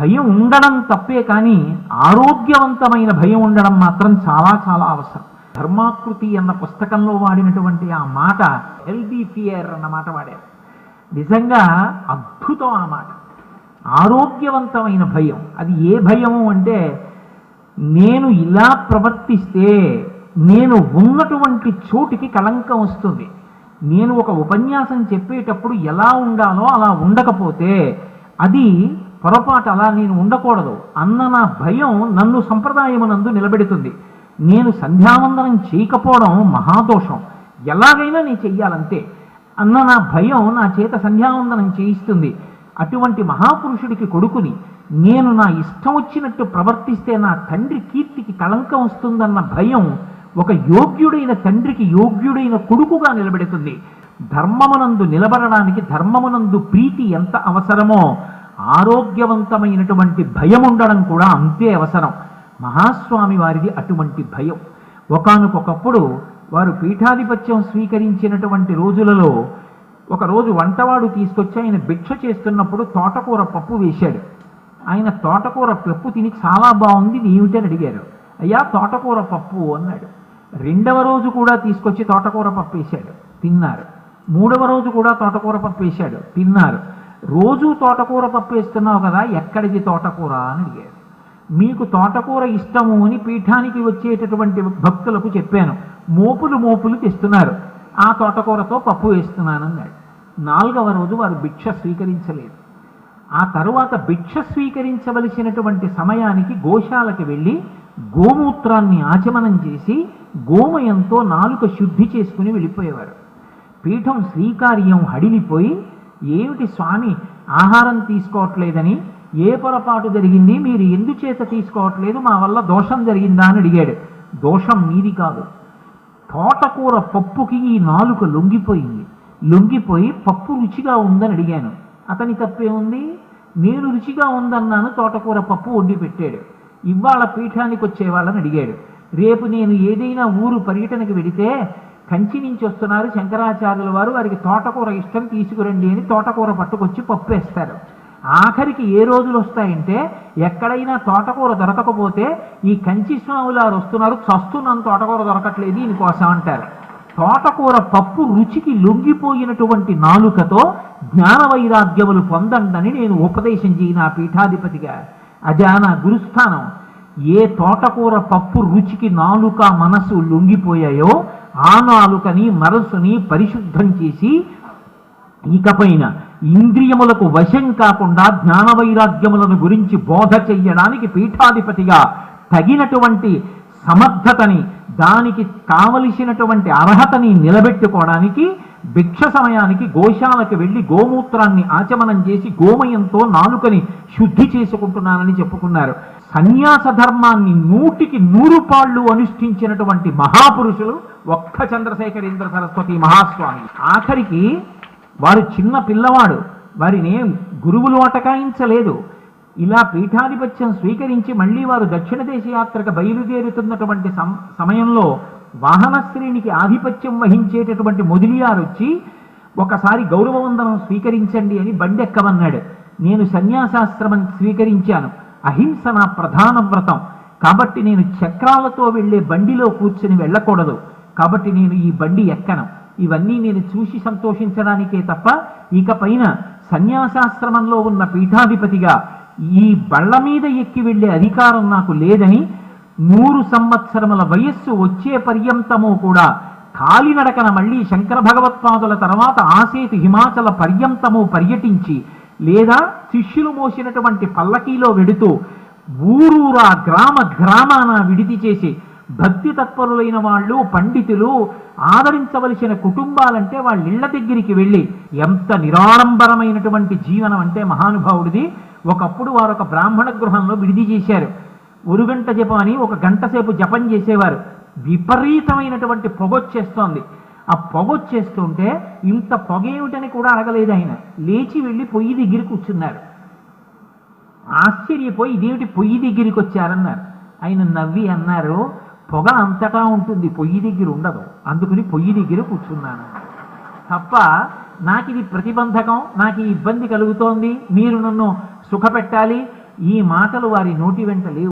భయం ఉండడం తప్పే కానీ ఆరోగ్యవంతమైన భయం ఉండడం మాత్రం చాలా చాలా అవసరం. ధర్మాకృతి అన్న పుస్తకంలో వాడినటువంటి ఆ మాట హెల్దీ ఫియర్ అన్న మాట వాడారు. నిజంగా అద్భుతం ఆ మాట. ఆరోగ్యవంతమైన భయం. అది ఏ భయము అంటే నేను ఇలా ప్రవర్తిస్తే నేను ఉన్నటువంటి చోటికి కళంకం వస్తుంది. నేను ఒక ఉపన్యాసం చెప్పేటప్పుడు ఎలా ఉండాలో అలా ఉండకపోతే అది పొరపాటు అలా నేను ఉండకూడదు అన్న నా భయం నన్ను సంప్రదాయమునందు నిలబెడుతుంది. నేను సంధ్యావందనం చేయకపోవడం మహాదోషం. ఎలాగైనా నేను చెయ్యాలంతే. అన్న నా భయం నా చేత సంధ్యావందనం చేయిస్తుంది. అటువంటి మహాపురుషుడికి కొడుకుని నేను నా ఇష్టం వచ్చినట్టు ప్రవర్తిస్తే నా తండ్రి కీర్తికి కళంకం వస్తుందన్న భయం ఒక యోగ్యుడైన తండ్రికి యోగ్యుడైన కొడుకుగా నిలబెడుతుంది. ధర్మమునందు నిలబడడానికి ధర్మమునందు ప్రీతి ఎంత అవసరమో ఆరోగ్యవంతమైనటువంటి భయం ఉండడం కూడా అంతే అవసరం. మహాస్వామి వారిది అటువంటి భయం. ఒకనకొకప్పుడు వారు పీఠాధిపత్యం స్వీకరించినటువంటి రోజులలో ఒకరోజు వంటవాడు తీసుకొచ్చి ఆయన భిక్ష చేస్తున్నప్పుడు తోటకూర పప్పు వేశాడు. ఆయన తోటకూర పప్పు తిని చాలా బాగుంది ఏమిటని అడిగారు. అయ్యా తోటకూర పప్పు అన్నాడు. రెండవ రోజు కూడా తీసుకొచ్చి తోటకూర పప్పు వేశాడు. తిన్నారు. మూడవ రోజు కూడా తోటకూర పప్పు వేశాడు. తిన్నారు. రోజు తోటకూర పప్పు వేస్తున్నావు కదా ఎక్కడిది తోటకూర అని అడిగాడు మీకు తోటకూర ఇష్టము అని పీఠానికి వచ్చేటటువంటి భక్తులకు చెప్పాను. మోపులు మోపులు తెస్తున్నారు. ఆ తోటకూరతో పప్పు వేస్తున్నానన్నాడు. నాలుగవ రోజు వారు భిక్ష స్వీకరించలేదు. ఆ తరువాత భిక్ష స్వీకరించవలసినటువంటి సమయానికి గోశాలకు వెళ్ళి గోమూత్రాన్ని ఆచమనం చేసి గోమయంతో నాలుక శుద్ధి చేసుకుని వెళ్ళిపోయేవారు. పీఠం శ్రీకార్యం హడిలిపోయి ఏమిటి స్వామి ఆహారం తీసుకోవట్లేదని? ఏ పొరపాటు జరిగింది? మీరు ఎందుచేత తీసుకోవట్లేదు? మా వల్ల దోషం జరిగిందా అని అడిగాడు. దోషం మీది కాదు. తోటకూర పప్పుకి ఈ నాలుక లొంగిపోయింది. లొంగిపోయి పప్పు రుచిగా ఉందని అడిగాను. అతని తప్పే ఉంది నేను రుచిగా ఉందన్నాను తోటకూర పప్పు వండి పెట్టాడు. ఇవాళ పీఠానికి వచ్చే వాళ్ళని అడిగాడు. రేపు నేను ఏదైనా ఊరు పర్యటనకు వెడితే కంచి నుంచి వస్తున్నారు శంకరాచార్యుల వారు. వారికి తోటకూర ఇష్టం తీసుకురండి అని తోటకూర పట్టుకొచ్చి పప్పు వేస్తారు ఆఖరికి ఏ రోజులు వస్తాయంటే ఎక్కడైనా తోటకూర దొరకకపోతే ఈ కంచి స్వాములారు వస్తున్నారు. చస్తున్నాను తోటకూర దొరకట్లేదు దీనికోసం అంటారు. తోటకూర పప్పు రుచికి లొంగిపోయినటువంటి నాలుకతో జ్ఞాన వైరాగ్యములు పొందండని నేను ఉపదేశం చేయి నా పీఠాధిపతిగా. అదే నా గురుస్థానం. ఏ తోటకూర పప్పు రుచికి నాలుక మనసు లొంగిపోయాయో ఆ నాలుకని మనసుని పరిశుద్ధం చేసి ఇకపైన ఇంద్రియములకు వశం కాకుండా జ్ఞాన వైరాగ్యములను గురించి బోధ చెయ్యడానికి పీఠాధిపతిగా తగినటువంటి సమర్థతని దానికి కావలసినటువంటి అర్హతని నిలబెట్టుకోవడానికి భిక్ష సమయానికి గోశాలకు వెళ్ళి గోమూత్రాన్ని ఆచమనం చేసి గోమయంతో నాలుకని శుద్ధి చేసుకుంటున్నానని చెప్పుకున్నారు. సన్యాస ధర్మాన్ని నూటికి నూరు పాళ్ళు అనుష్ఠించినటువంటి మహాపురుషులు ఒక్క చంద్రశేఖరేంద్ర సరస్వతి మహాస్వామి. ఆఖరికి వారు చిన్న పిల్లవాడు వారిని గురువులు అటకాయించలేదు. ఇలా పీఠాధిపత్యం స్వీకరించి మళ్ళీ వారు దక్షిణ దేశ యాత్రకు బయలుదేరుతున్నటువంటి సమయంలో వాహనశ్రేణికి ఆధిపత్యం వహించేటటువంటి మొదిలియారు వచ్చి ఒకసారి గౌరవవందనం స్వీకరించండి అని బండెక్కమన్నాడు. నేను సన్యాసాశ్రమం స్వీకరించాను. అహింస నా ప్రధాన వ్రతం. కాబట్టి నేను చక్రాలతో వెళ్ళే బండిలో కూర్చుని వెళ్ళకూడదు. కాబట్టి నేను ఈ బండి ఎక్కను. ఇవన్నీ నేను చూసి సంతోషించడానికే తప్ప ఇక పైన సన్యాసాశ్రమంలో ఉన్న పీఠాధిపతిగా ఈ బళ్ళ మీద ఎక్కి వెళ్ళే అధికారం నాకు లేదని నూరు సంవత్సరముల వయస్సు వచ్చే పర్యంతము కూడా కాలినడకన మళ్ళీ శంకర భగవత్పాదుల తర్వాత ఆసేతు హిమాచల పర్యంతము పర్యటించి లేదా శిష్యులు మోసినటువంటి పల్లకీలో వెడుతూ ఊరూరా గ్రామ గ్రామాన విడిది చేసి భక్తి తత్పరులైన వాళ్ళు పండితులు ఆదరించవలసిన కుటుంబాలంటే వాళ్ళ ఇళ్ళ దగ్గరికి వెళ్ళి ఎంత నిరాడంబరమైనటువంటి జీవనం అంటే మహానుభావుడిది. ఒకప్పుడు వారు ఒక బ్రాహ్మణ గృహంలో విడిది చేశారు. ఒక గంట జపం అని ఒక గంట సేపు జపం చేసేవారు. విపరీతమైనటువంటి పొగొచ్చేస్తోంది ఆ పొగొచ్చేస్తుంటే ఇంత పొగేమిటని కూడా అడగలేదు ఆయన. లేచి వెళ్ళి పొయ్యి దగ్గర కూర్చున్నారు. ఆశ్చర్యపోయి ఇదేమిటి పొయ్యి దగ్గరికి వచ్చారన్నారు? ఆయన నవ్వి అన్నారు పొగ అంతటా ఉంటుంది. పొయ్యి దగ్గర ఉండదు. అందుకని పొయ్యి దగ్గర కూర్చున్నాను. తప్ప నాకు ఇది ప్రతిబంధకం నాకు ఈ ఇబ్బంది కలుగుతోంది. మీరు నన్ను సుఖపెట్టాలి. ఈ మాటలు వారి నోటి వెంట లేవు.